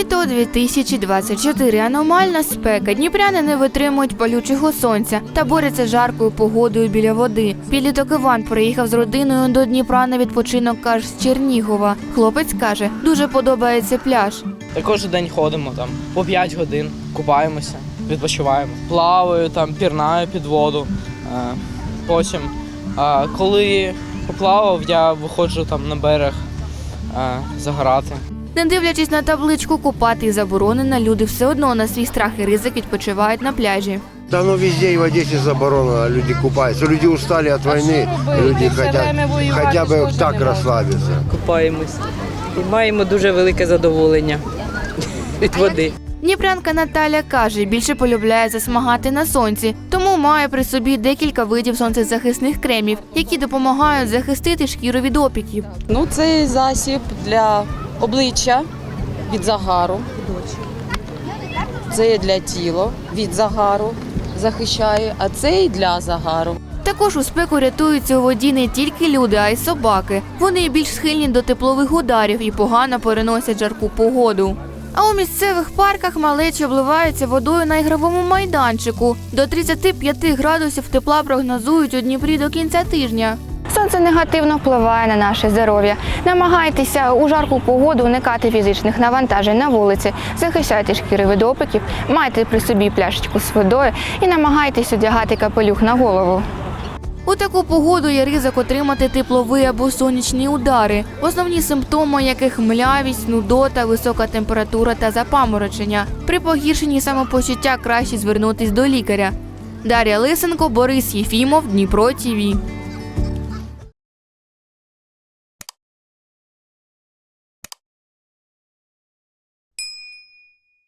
Літо 2024. Аномальна спека. Дніпряни не витримують палючого сонця та борються з жаркою погодою біля води. Підліток Іван приїхав з родиною до Дніпра на відпочинок аж з Чернігова. Хлопець каже, дуже подобається пляж. Кожен день ходимо там по 5 годин, купаємося, відпочиваємо. Плаваю там, пірнаю під воду. Е, Потім, е, коли поплавав, я виходжу там на берег е, загорати. Не дивлячись на табличку купати заборонено, люди все одно на свій страх і ризик відпочивають на пляжі. Да ну везде и в Одессе заборонено, люди купаются. Люди устали от войны, и люди хотят хотя бы так расслабиться. купаємось і маємо дуже велике задоволення від води. Дніпрянка Наталя каже, більше полюбляє засмагати на сонці, тому має при собі декілька видів сонцезахисних кремів, які допомагають захистити шкіру від опіків. Ну, цей засіб для обличчя від загару. Це для тіла від загару захищає, а цей для загару. Також у спеку рятуються у воді не тільки люди, а й собаки. Вони більш схильні до теплових ударів і погано переносять жарку погоду. А у місцевих парках малечі обливаються водою на ігровому майданчику. До 35 градусів тепла прогнозують у Дніпрі до кінця тижня. Сонце негативно впливає на наше здоров'я. Намагайтеся у жарку погоду уникати фізичних навантажень на вулиці, захищайте шкіри від опіків, майте при собі пляшечку з водою і намагайтесь одягати капелюх на голову. У таку погоду є ризик отримати теплові або сонячні удари, основні симптоми яких млявість, нудота, висока температура та запаморочення. При погіршенні самопочуття краще звернутись до лікаря. Дар'я Лисенко, Борис Єфімов, Дніпро ТІВІ.